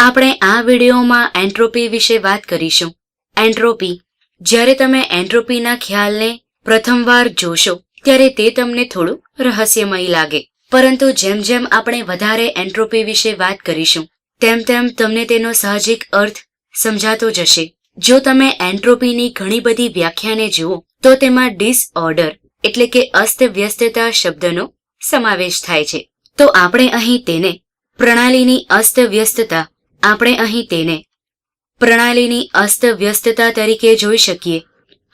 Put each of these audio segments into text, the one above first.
આપણે આ વિડીયોમાં એન્ટ્રોપી વિશે વાત કરીશું. એન્ટ્રોપી. જ્યારે તમે એન્ટ્રોપીના ખ્યાલને પ્રથમવાર જોશો, ત્યારે તે તમને થોડું રહસ્યમય લાગે. પરંતુ જેમ જેમ આપણે વધારે એન્ટ્રોપી વિશે વાત કરીશું, તેમ તેમ તમને તેનો સાહજિક અર્થ સમજાતો જશે. જો તમે એન્ટ્રોપીની ઘણી બધી વ્યાખ્યાને જુઓ, તો તેમાં ડિસઓર્ડર, એટલે કે અસ્તવ્યસ્તતા શબ્દનો સમાવેશ થાય છે. તો આપણે અહીં તેને પ્રણાલીની અસ્તવ્યસ્તતા આપણે અહીં તેને પ્રણાલીની અસ્તવ્યસ્તતા તરીકે જોઈ શકીએ.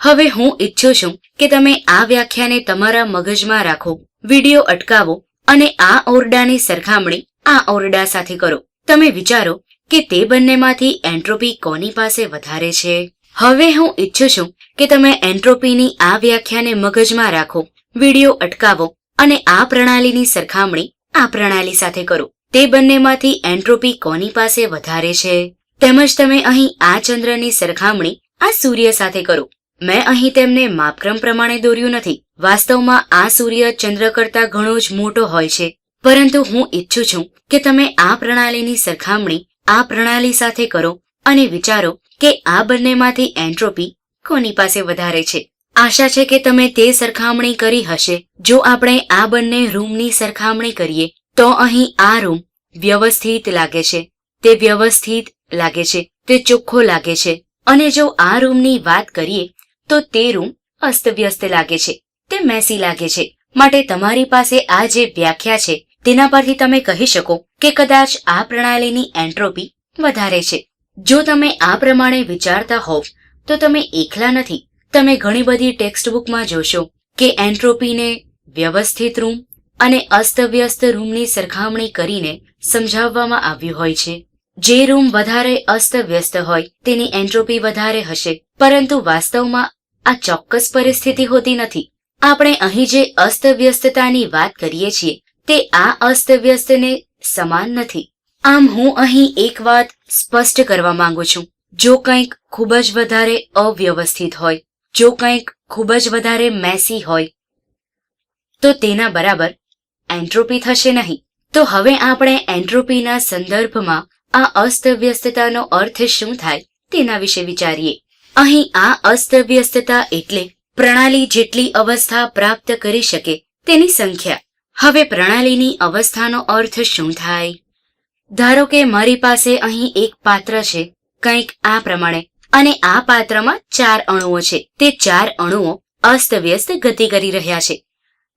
હવે હું ઈચ્છું છું કે તમે આ વ્યાખ્યાને તમારા મગજમાં રાખો, વીડિયો અટકાવો અને આ ઓરડાની સરખામણી આ ઓરડા સાથે કરો. તમે વિચારો કે તે બંનેમાંથી એન્ટ્રોપી કોની પાસે વધારે છે? હવે હું ઈચ્છું છું કે તમે એન્ટ્રોપીની આ વ્યાખ્યાને મગજમાં રાખો, વીડિયો અટકાવો અને આ પ્રણાલીની સરખામણી આ પ્રણાલી સાથે કરો. તે બંનેમાંથી એન્ટ્રોપી કોની પાસે વધારે છે? તેમજ તમે અહીં આ ચંદ્રની સરખામણી આ સૂર્ય સાથે કરો. મેં અહીં તેમને માપક્રમ પ્રમાણે દોર્યું નથી. વાસ્તવમાં આ સૂર્ય ચંદ્ર કરતા ઘણો જ મોટો હોય છે. પરંતુ હું ઈચ્છું છું કે તમે આ પ્રણાલીની સરખામણી આ પ્રણાલી સાથે કરો અને વિચારો કે આ બંનેમાંથી એન્ટ્રોપી કોની પાસે વધારે છે. આશા છે કે તમે તે સરખામણી કરી હશે. જો આપણે આ બંને રૂમની સરખામણી કરીએ તો અહીં આ રૂમ વ્યવસ્થિત લાગે છે. તે વ્યવસ્થિત લાગે છે, તે ચોખ્ખો લાગે છે. અને જો આ રૂમની વાત કરીએ, તો તે રૂમ અસ્તવ્યસ્ત લાગે છે, તે મેસી લાગે છે. માટે તમારી પાસે આ જે વ્યાખ્યા છે, તેના પરથી તમે કહી શકો કે કદાચ આ પ્રણાલીની એન્ટ્રોપી વધારે છે. જો તમે આ પ્રમાણે વિચારતા હોવ, તો તમે એકલા નથી. તમે ઘણી બધી ટેક્સ્ટબુકમાં જોશો કે એન્ટ્રોપીને વ્યવસ્થિત રૂમ અને અસ્તવ્યસ્ત રૂમની સરખામણી કરીને સમજાવવામાં આવ્યું હોય છે. જે રૂમ વધારે અસ્તવ્યસ્ત હોય, તેની એન્ટ્રોપી વધારે હશે, પરંતુ વાસ્તવમાં આ ચોક્કસ પરિસ્થિતિ હોતી નથી. આપણે અહીં જે અસ્તવ્યસ્તતાની વાત કરીએ છીએ, તે આ અસ્તવ્યસ્તને સમાન નથી. આમ હું અહીં એક વાત સ્પષ્ટ કરવા માંગુ છું. જો કંઈક ખૂબ જ વધારે અવ્યવસ્થિત હોય, જો કંઈક ખૂબ જ વધારે મેસી હોય, તો તેના બરાબર એન્ટ્રોપી થશે નહીં. તો હવે આપણે એન્ટ્રોપીના સંદર્ભમાં આ અસ્તવ્યસ્તતાનો અર્થ શું થાય તેના વિશે વિચારીએ. અહીં આ અસ્તવ્યસ્તતા એટલે પ્રણાલી જેટલી અવસ્થા પ્રાપ્ત કરી શકે તેની સંખ્યા. હવે પ્રણાલીની અવસ્થાનો અર્થ શું થાય? ધારો કે મારી પાસે અહીં એક પાત્ર છે, કંઈક આ પ્રમાણે, અને આ પાત્રમાં ચાર અણુઓ છે. તે ચાર અણુઓ અસ્તવ્યસ્ત ગતિ કરી રહ્યા છે.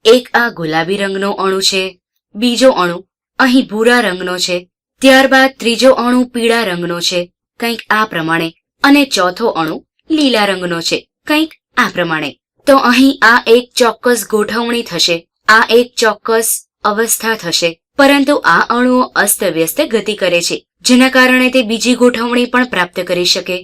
એક આ ગુલાબી રંગનો અણુ છે, બીજો અણુ અહીં ભૂરા રંગનો છે, ત્યારબાદ ત્રીજો અણુ પીળા રંગનો છે, કંઈક આ પ્રમાણે, અને ચોથો અણુ લીલા રંગનો છે, કંઈક આ પ્રમાણે. તો અહીં આ એક ચોક્કસ ગોઠવણી થશે, આ એક ચોક્કસ અવસ્થા થશે, પરંતુ આ અણુઓ અસ્તવ્યસ્ત ગતિ કરે છે, જેના કારણે તે બીજી ગોઠવણી પણ પ્રાપ્ત કરી શકે,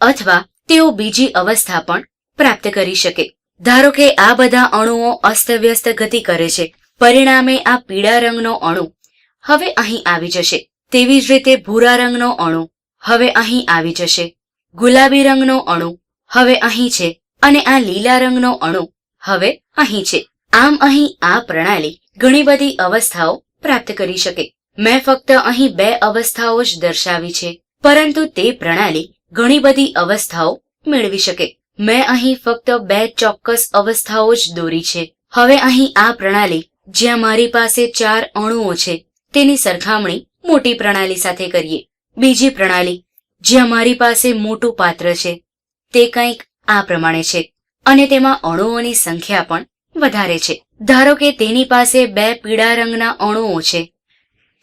અથવા તેઓ બીજી અવસ્થા પણ પ્રાપ્ત કરી શકે. ધારો કે આ બધા અણુઓ અસ્તવ્યસ્ત ગતિ કરે છે, પરિણામે આ પીળા રંગનો અણુ હવે અહીં આવી જશે. તેવી જ રીતે ભૂરા રંગનો અણુ હવે અહીં આવી જશે. ગુલાબી રંગનો અણુ હવે અહીં છે અને આ લીલા રંગનો અણુ હવે અહીં છે. આમ અહીં આ પ્રણાલી ઘણી બધી અવસ્થાઓ પ્રાપ્ત કરી શકે. મેં ફક્ત અહીં બે અવસ્થાઓ જ દર્શાવી છે, પરંતુ તે પ્રણાલી ઘણી બધી અવસ્થાઓ મેળવી શકે. મેં અહીં ફક્ત બે ચોક્કસ અવસ્થાઓ જ દોરી છે. હવે અહીં આ પ્રણાલી, જ્યાં મારી પાસે ચાર અણુઓ છે, તેની સરખામણી મોટી પ્રણાલી સાથે કરીએ. બીજી પ્રણાલી, જ્યાં મારી પાસે મોટું પાત્ર છે, તે કંઈક આ પ્રમાણે છે, અને તેમાં અણુઓની સંખ્યા પણ વધારે છે. ધારો કે તેની પાસે બે પીળા રંગના અણુઓ છે,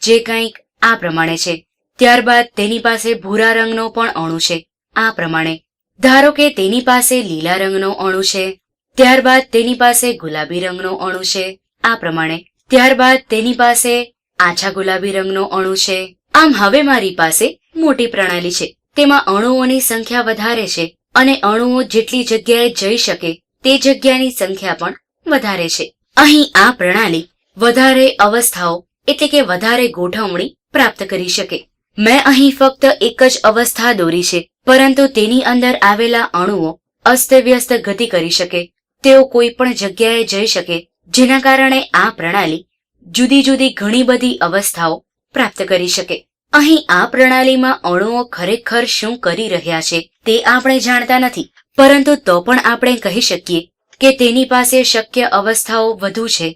જે કંઈક આ પ્રમાણે છે, ત્યારબાદ તેની પાસે ભૂરા રંગનો પણ અણુ છે, આ પ્રમાણે. ધારો કે તેની પાસે લીલા રંગનો અણુ છે, ત્યારબાદ તેની પાસે ગુલાબી રંગનો અણુ છે, આ પ્રમાણે ત્યારબાદ તેની પાસે આછા ગુલાબી રંગનો અણુ છે. આમ હવે મારી પાસે મોટી પ્રણાલી છે. તેમાં અણુઓની સંખ્યા વધારે છે અને અણુઓ જેટલી જગ્યાએ જઈ શકે તે જગ્યાની સંખ્યા પણ વધારે છે. અહીં આ પ્રણાલી વધારે અવસ્થાઓ એટલે કે વધારે ગોઠવણી પ્રાપ્ત કરી શકે. મેં અહીં ફક્ત એક જ અવસ્થા દોરી છે. પરંતુ તેની અંદર આવેલા અણુઓ અસ્તવ્યસ્ત ગતિ કરી શકે, તેઓ કોઈ પણ જગ્યાએ જઈ શકે, જેના કારણે આ પ્રણાલી જુદી જુદી ઘણી બધી અવસ્થાઓ પ્રાપ્ત કરી શકે. અહીં આ પ્રણાલીમાં અણુઓ ખરેખર શું કરી રહ્યા છે તે આપણે જાણતા નથી, પરંતુ તો પણ આપણે કહી શકીએ કે તેની પાસે શક્ય અવસ્થાઓ વધુ છે.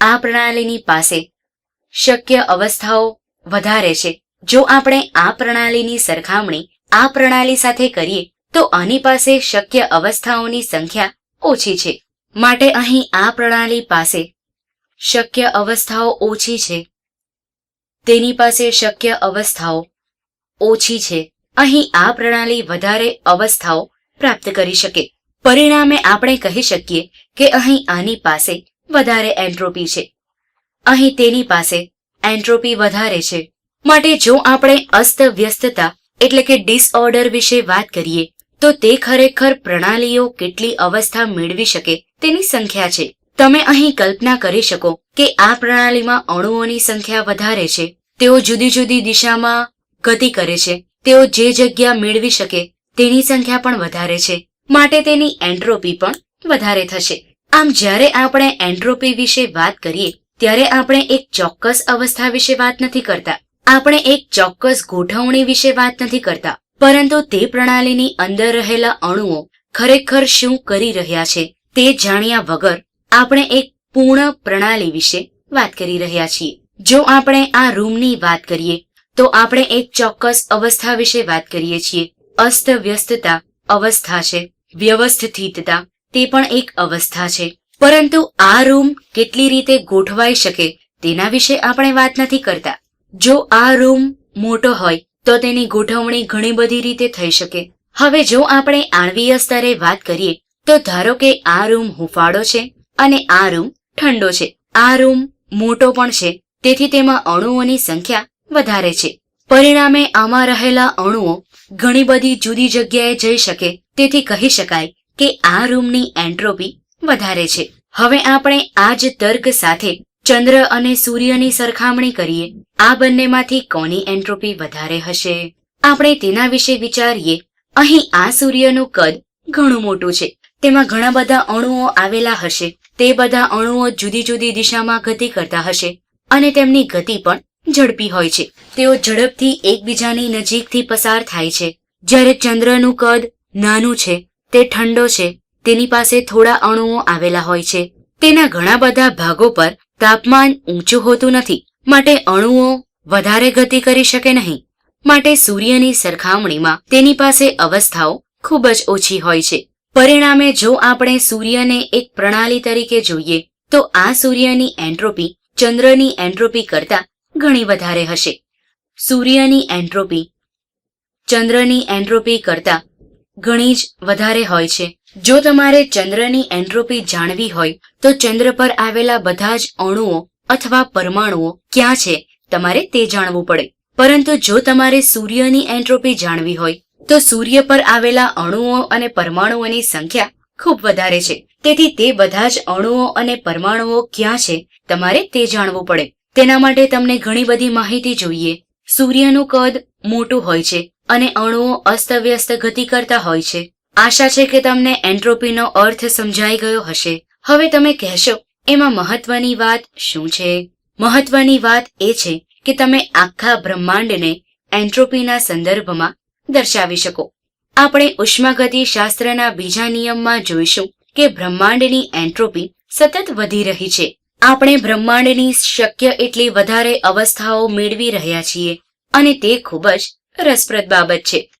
આ પ્રણાલીની પાસે શક્ય અવસ્થાઓ વધારે છે. જો આપણે આ પ્રણાલીની સરખામણી આ પ્રણાલી સાથે કરીએ, તો આની પાસે શક્ય અવસ્થાઓની સંખ્યા ઓછી છે. માટે અહીં આ પ્રણાલી પાસે શક્ય અવસ્થાઓ ઓછી છે. તેની પાસે શક્ય અવસ્થાઓ ઓછી છે. અહીં આ પ્રણાલી વધારે અવસ્થાઓ પ્રાપ્ત કરી શકે. પરિણામે આપણે કહી શકીએ કે અહીં આની પાસે વધારે એન્ટ્રોપી છે. અહીં તેની પાસે એન્ટ્રોપી વધારે છે. માટે જો આપણે અસ્તવ્યસ્તતા એટલે કે ડિસઓર્ડર વિશે વાત કરીએ, તો તે ખરેખર પ્રણાલીઓ કેટલી અવસ્થા મેળવી શકે તેની સંખ્યા છે. તમે અહીં કલ્પના કરી શકો કે આ પ્રણાલીમાં અણુઓની સંખ્યા વધારે છે. તેઓ જુદી જુદી દિશામાં ગતિ કરે છે. તેઓ જે જગ્યા મેળવી શકે તેની સંખ્યા પણ વધારે છે. માટે તેની એન્ટ્રોપી પણ વધારે થશે. આમ જ્યારે આપણે એન્ટ્રોપી વિશે વાત કરીએ, ત્યારે આપણે એક ચોક્કસ અવસ્થા વિશે વાત નથી કરતા. આપણે એક ચોક્કસ ગોઠવણી વિશે વાત નથી કરતા, પરંતુ તે પ્રણાલીની અંદર રહેલા અણુઓ ખરેખર શું કરી રહ્યા છે તે જાણ્યા વગર આપણે એક પૂર્ણ પ્રણાલી વિશે વાત કરી રહ્યા છીએ. જો આપણે આ રૂમની વાત કરીએ, તો આપણે એક ચોક્કસ અવસ્થા વિશે વાત કરીએ છીએ. અસ્તવ્યસ્તતા અવસ્થા છે, વ્યવસ્થિતતા તે પણ એક અવસ્થા છે. પરંતુ આ રૂમ કેટલી રીતે ગોઠવાઈ શકે તેના વિશે આપણે વાત નથી કરતા. જો આ રૂમ મોટો હોય, તો તેની ગોઠવણી ઘણી બધી રીતે થઈ શકે. હવે જો આપણે આણવીય સ્તરે વાત કરીએ, તો ધારો કે આ રૂમ હુંફાળો છે અને આ રૂમ ઠંડો છે. આ રૂમ મોટો પણ છે, તેથી તેમાં અણુઓની સંખ્યા વધારે છે. પરિણામે આમાં રહેલા અણુઓ ઘણી બધી જુદી જગ્યાએ જઈ શકે, તેથી કહી શકાય કે આ રૂમની એન્ટ્રોપી વધારે છે. હવે આપણે આ જ તર્ક સાથે ચંદ્ર અને સૂર્યની સરખામણી કરીએ. આ બંનેમાંથી કોની એન્ટ્રોપી વધારે હશે? આપણે તેના વિશે વિચારીએ. અહીં આ સૂર્યનું કદ ઘણું મોટું છે. તેમાં ઘણા બધા અણુઓ આવેલા હશે. તે બધા અણુઓ જુદી જુદી દિશામાં ગતિ કરતા હશે અને તેમની ગતિ પણ ઝડપી હોય છે. તેઓ ઝડપથી એકબીજાની નજીકથી પસાર થાય છે. જ્યારે ચંદ્રનું કદ નાનું છે, તે ઠંડો છે, તેની પાસે થોડા અણુઓ આવેલા હોય છે. તેના ઘણા બધા ભાગો પર તાપમાન ઊંચું હોતું નથી. માટે અણુઓ વધારે ગતિ કરી શકે નહીં. માટે સૂર્યની સરખામણીમાં તેની પાસે અવસ્થાઓ ખૂબ જ ઓછી હોય છે. પરિણામે જો આપણે સૂર્યને એક પ્રણાલી તરીકે જોઈએ, તો આ સૂર્યની એન્ટ્રોપી ચંદ્રની એન્ટ્રોપી કરતા ઘણી વધારે હશે. સૂર્યની એન્ટ્રોપી ચંદ્રની એન્ટ્રોપી કરતા ઘણી જ વધારે હોય છે. જો તમારે ચંદ્રની એન્ટ્રોપી જાણવી હોય, તો ચંદ્ર પર આવેલા બધા જ અણુઓ અથવા પરમાણુઓ ક્યાં છે, તમારે તે જાણવું પડે. પરંતુ જો તમારે સૂર્યની એન્ટ્રોપી જાણવી હોય, તો સૂર્ય પર આવેલા અણુઓ અને પરમાણુઓની સંખ્યા ખૂબ વધારે છે. તેથી તે બધા જ અણુઓ અને પરમાણુઓ ક્યાં છે, તમારે તે જાણવું પડે. તેના માટે તમને ઘણી બધી માહિતી જોઈએ. સૂર્યનું કદ મોટું હોય છે. અને અણુઓ અસ્તવ્યસ્ત ગતિ કરતા હોય છે. આશા છે કે તમને એન્ટ્રોપીનો અર્થ સમજાઈ ગયો હશે. હવે તમે કહેશો, એમાં મહત્વની વાત શું છે? મહત્વની વાત એ છે કે તમે આખા બ્રહ્માંડને એન્ટ્રોપીના સંદર્ભમાં દર્શાવી શકો. આપણે ઉષ્માગતિ શાસ્ત્રના બીજા નિયમમાં જોઈશું કે બ્રહ્માંડની એન્ટ્રોપી સતત વધી રહી છે. આપણે બ્રહ્માંડની શક્ય એટલી વધારે અવસ્થાઓ મેળવી રહ્યા છીએ અને તે ખૂબ જ રસપ્રદ બાબત છે